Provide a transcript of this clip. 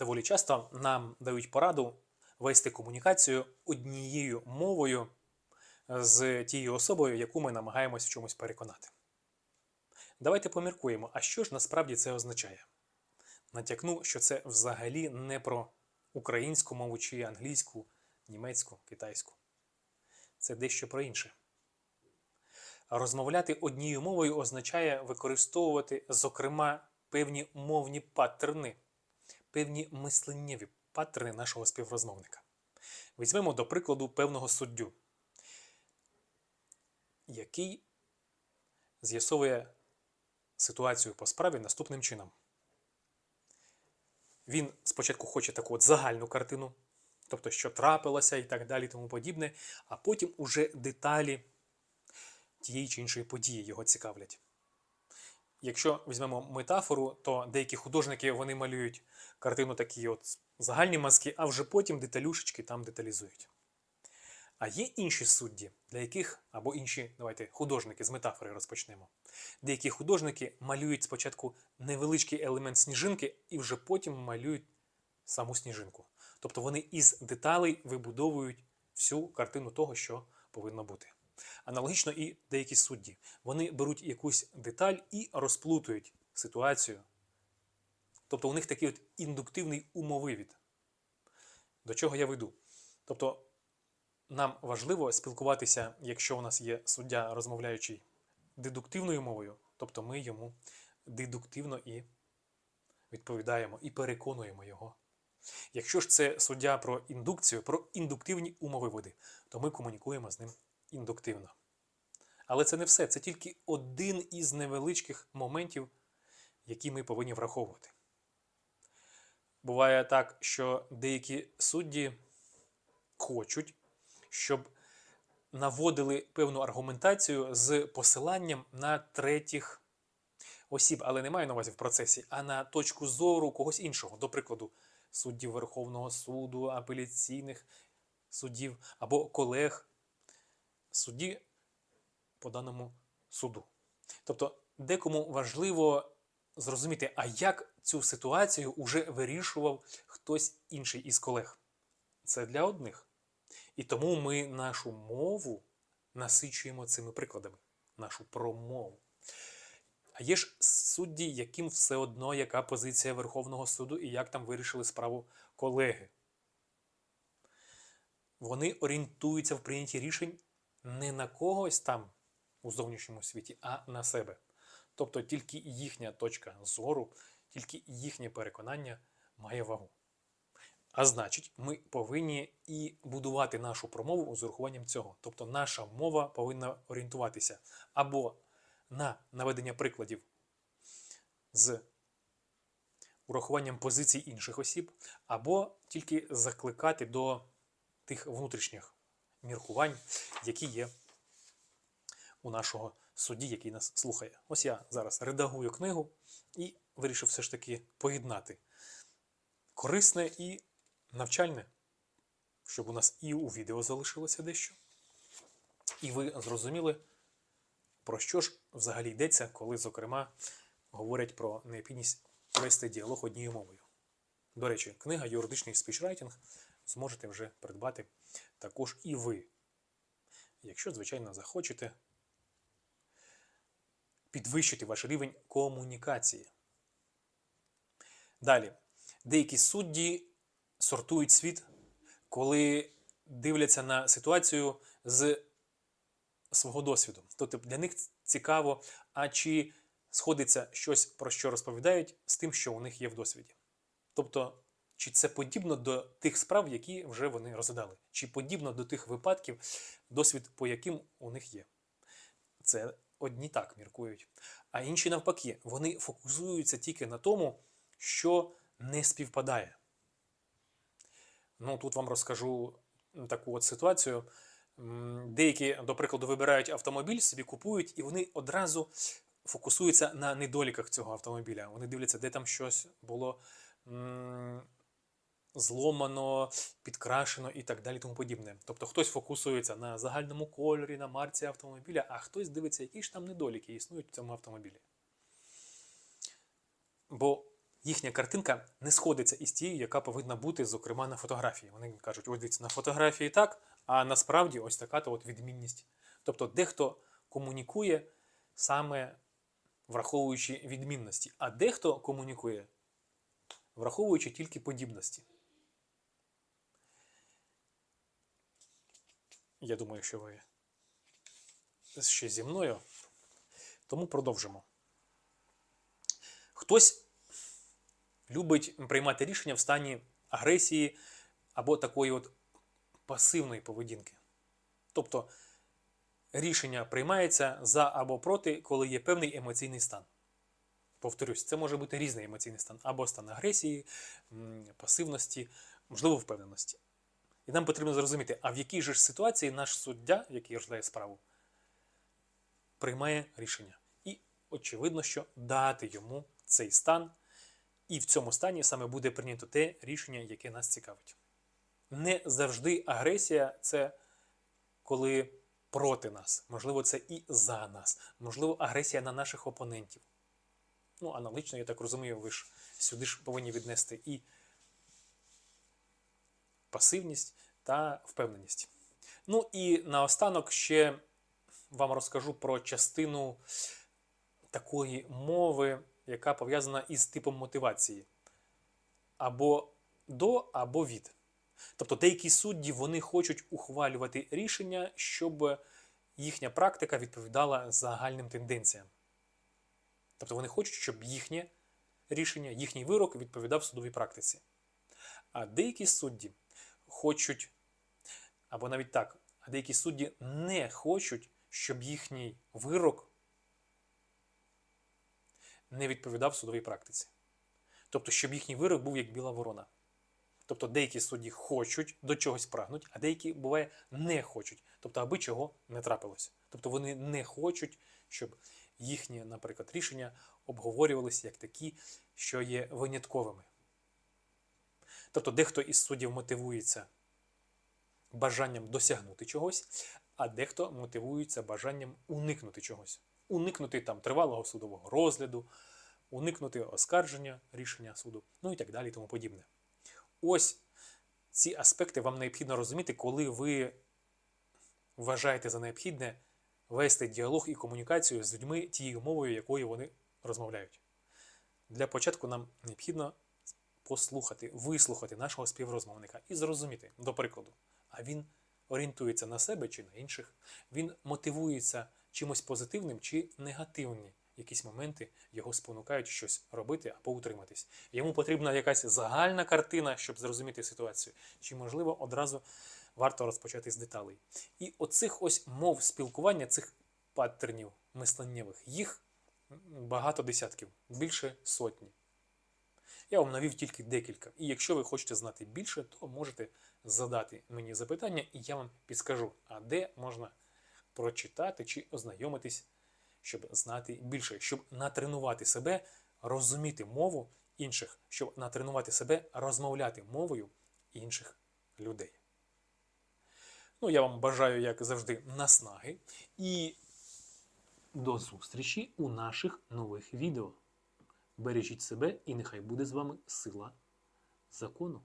доволі часто нам дають пораду вести комунікацію однією мовою з тією особою, яку ми намагаємось в чомусь переконати. Давайте поміркуємо, а що ж насправді це означає? Натякну, що це взагалі не про українську мову чи англійську, німецьку, китайську. Це дещо про інше. Розмовляти однією мовою означає використовувати, зокрема, певні мовні паттерни, певні мисленнєві паттерни нашого співрозмовника. Візьмемо до прикладу певного суддю, який з'ясовує ситуацію по справі наступним чином. Він спочатку хоче таку от загальну картину, тобто, що трапилося і так далі, тому подібне, а потім уже деталі тієї чи іншої події його цікавлять. Якщо візьмемо метафору, то деякі художники вони малюють картину такі от загальні мазки, а вже потім деталюшечки там деталізують. А є інші судді, для яких, або інші, давайте, художники з метафори розпочнемо. Деякі художники малюють спочатку невеличкий елемент сніжинки і вже потім малюють саму сніжинку. Тобто вони із деталей вибудовують всю картину того, що повинно бути. Аналогічно і деякі судді. Вони беруть якусь деталь і розплутують ситуацію. Тобто у них такий от індуктивний умовивід. До чого я веду? Тобто нам важливо спілкуватися, якщо у нас є суддя, розмовляючий дедуктивною мовою, тобто ми йому дедуктивно і відповідаємо і переконуємо його. Якщо ж це суддя про індукцію, про індуктивні умовиводи, то ми комунікуємо з ним індуктивно. Але це не все, це тільки один із невеличких моментів, які ми повинні враховувати. Буває так, що деякі судді хочуть, щоб наводили певну аргументацію з посиланням на третіх осіб, але не маю на увазі в процесі, а на точку зору когось іншого, до прикладу, суддів Верховного суду, апеляційних суддів або колег судді по даному суду. Тобто, декому важливо зрозуміти, а як цю ситуацію вже вирішував хтось інший із колег. Це для одних. І тому ми нашу мову насичуємо цими прикладами, нашу промову. А є ж судді, яким все одно, яка позиція Верховного суду і як там вирішили справу колеги. Вони орієнтуються в прийнятті рішень не на когось там у зовнішньому світі, а на себе. Тобто тільки їхня точка зору, тільки їхнє переконання має вагу. А значить, ми повинні і будувати нашу промову з урахуванням цього. Тобто наша мова повинна орієнтуватися або на наведення прикладів з урахуванням позицій інших осіб, або тільки закликати до тих внутрішніх міркувань, які є у нашого судді, який нас слухає. Ось я зараз редагую книгу і вирішив все ж таки поєднати корисне і навчальне, щоб у нас і у відео залишилося дещо. І ви зрозуміли, про що ж взагалі йдеться, коли, зокрема, говорять про необхідність вести діалог однією мовою. До речі, книга Юридичний спічрайтинг зможете вже придбати також і ви. Якщо, звичайно, захочете підвищити ваш рівень комунікації. Далі, деякі судді сортують світ, коли дивляться на ситуацію з свого досвіду. Тобто для них цікаво, а чи сходиться щось, про що розповідають, з тим, що у них є в досвіді. Тобто, чи це подібно до тих справ, які вже вони розглядали, чи подібно до тих випадків, досвід по яким у них є. Це одні так міркують. А інші навпаки, вони фокусуються тільки на тому, що не співпадає. Ну, тут вам розкажу таку от ситуацію. Деякі, до прикладу, вибирають автомобіль, собі купують, і вони одразу фокусуються на недоліках цього автомобіля. Вони дивляться, де там щось було зломано, підкрашено і так далі, тому подібне. Тобто хтось фокусується на загальному кольорі, на марці автомобіля, а хтось дивиться, які ж там недоліки існують в цьому автомобілі. Бо їхня картинка не сходиться із тією, яка повинна бути, зокрема, на фотографії. Вони кажуть, ось дивіться, на фотографії так, а насправді ось така то от відмінність. Тобто дехто комунікує саме враховуючи відмінності, а дехто комунікує, враховуючи тільки подібності. Я думаю, що ви ще зі мною. Тому продовжимо. Хтось любить приймати рішення в стані агресії або такої от пасивної поведінки. Тобто рішення приймається за або проти, коли є певний емоційний стан. Повторюсь, це може бути різний емоційний стан, або стан агресії, пасивності, можливо, впевненості. І нам потрібно зрозуміти, а в якій же ж ситуації наш суддя, який розглядає справу, приймає рішення. І очевидно, що дати йому цей стан, і в цьому стані саме буде прийнято те рішення, яке нас цікавить. Не завжди агресія це коли проти нас, можливо, це і за нас, можливо, агресія на наших опонентів. Ну, аналогічно, я так розумію, ви ж сюди ж повинні віднести і пасивність та впевненість. Ну і наостанок ще вам розкажу про частину такої мови, яка пов'язана із типом мотивації. Або до, або від. Тобто деякі судді вони хочуть ухвалювати рішення, щоб їхня практика відповідала загальним тенденціям. Тобто вони хочуть, щоб їхнє рішення, їхній вирок відповідав судовій практиці. А деякі судді хочуть, або навіть так, а деякі судді не хочуть, щоб їхній вирок не відповідав судовій практиці. Тобто, щоб їхній вирок був як біла ворона. Тобто деякі судді хочуть до чогось прагнуть, а деякі буває не хочуть. Тобто, аби чого не трапилось. Тобто вони не хочуть, щоб їхні, наприклад, рішення обговорювалися як такі, що є винятковими. Тобто, дехто із суддів мотивується бажанням досягнути чогось, а дехто мотивується бажанням уникнути чогось. Уникнути там тривалого судового розгляду, уникнути оскарження рішення суду, ну і так далі, тому подібне. Ось ці аспекти вам необхідно розуміти, коли ви вважаєте за необхідне вести діалог і комунікацію з людьми тією мовою, якою вони розмовляють. Для початку нам необхідно послухати, вислухати нашого співрозмовника і зрозуміти, до прикладу, а він орієнтується на себе чи на інших, він мотивується чимось позитивним чи негативні якісь моменти його спонукають щось робити або утриматись. Йому потрібна якась загальна картина, щоб зрозуміти ситуацію, чи, можливо, одразу варто розпочати з деталей. І оцих ось мов спілкування, цих паттернів мисленнєвих, їх багато десятків, більше сотні. Я вам навів тільки декілька. І якщо ви хочете знати більше, то можете задати мені запитання, і я вам підскажу, а де можна прочитати чи ознайомитись, щоб знати більше, щоб натренувати себе, розуміти мову інших, щоб натренувати себе розмовляти мовою інших людей. Ну, я вам бажаю, як завжди, наснаги і до зустрічі у наших нових відео. Бережіть себе і нехай буде з вами сила закону.